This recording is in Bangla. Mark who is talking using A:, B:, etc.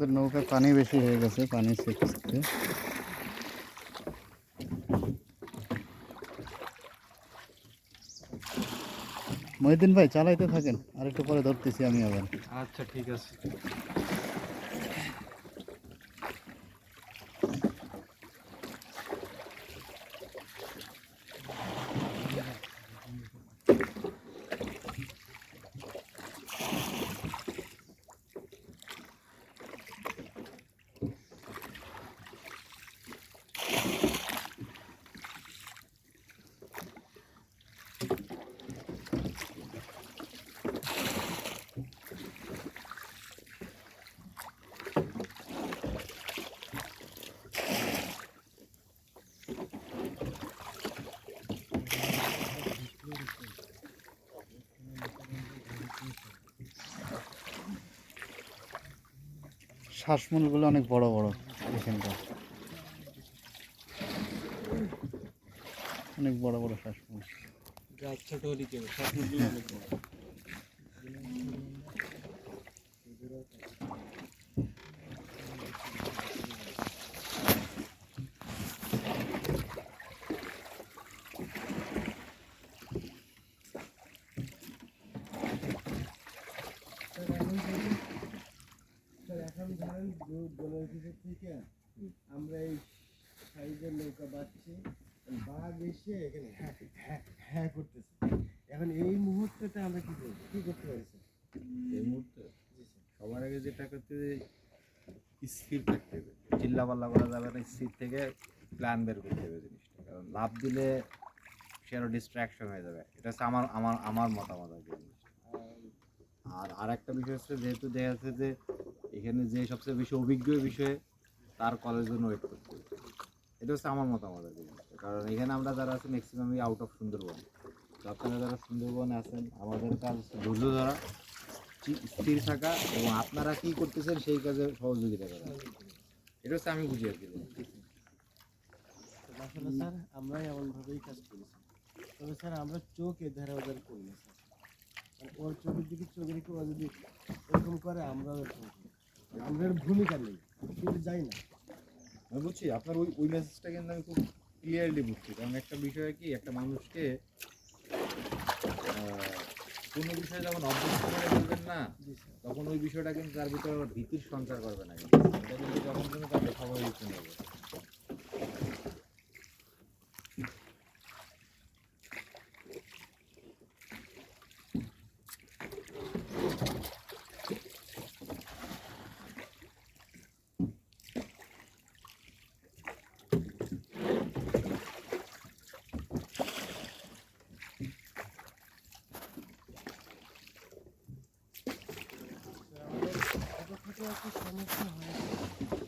A: আমাদের নৌকায় পানি বেশি হয়ে গেছে, পানি সেচতে মহিদিন ভাই, চালাইতে থাকেন? আর একটু পরে ধরতেছি আমি আবার।
B: আচ্ছা ঠিক আছে।
A: শ্বাসমূলগুলো অনেক বড় বড় এখানকার অনেক বড় বড় শ্বাসমূল।
B: ছোট হলে কি হবে সব অনেক বড়
C: এখন ধরেন জলের ভিতর থেকে আমরা এই সাইজের নৌকা বাঁচছি বাঘ এসে এখানে হ্যাঁ হ্যাঁ হ্যাঁ করতেছে। এখন এই মুহূর্তটা আমরা কি করব? কি করতে পারি স্যার?
D: এই মুহূর্তে? সবার আগে যেটা করতে স্থির থাকতে হবে চিল্লা পাল্লা করা যাবে না স্থির থেকে প্ল্যান বের করতে হবে জিনিসটা। কারণ লাভ দিলে সে আরও ডিস্ট্রাকশন হয়ে যাবে। এটা হচ্ছে আমার আমার আমার মতামত আর আর একটা বিষয় হচ্ছে যেহেতু দেখা যাচ্ছে যে এখানে যে সবচেয়ে বেশি অভিজ্ঞ বিষয়ে তার কলের জন্য ওয়েট করতে এটা হচ্ছে আমার মতামত। কারণ এখানে আমরা যারা আছি ম্যাক্সিমামই আউট অফ সুন্দরবন। আপনারা যারা সুন্দরবনে আছেন, আমাদের কাজ ধৈর্য ধরা স্থির থাকা এবং আপনারা কি করতেছেন সেই কাজে সহযোগিতা করা। এটা হচ্ছে আমি বুঝি আর
C: আসলে স্যার, আমরাই এমনভাবেই কাজ করেছি। তবে স্যার, আমরা চোখ এধারে ওদের করি না, স্যার। মানে ওর চোখের দিকে চোখ রেখে ও যদি এরকম করে, আমরাও এরকম আমরা ভূমিকা নেই কিন্তু যাই না।
D: আমি বুঝছি আপনার ওই ওই মেসেজটা কিন্তু আমি খুব ক্লিয়ারলি বুঝছি কারণ একটা বিষয় কি একটা মানুষকে কোনো বিষয়ে যখন অভ্যস্ত করে বলবেন না তখন ওই বিষয়টা কিন্তু তার ভিতরে ভীতির সঞ্চার করবে না। কিন্তু। এটা কিন্তু যখন তুমি তাকে স্বাভাবিক 不要
C: 去前面看，好像。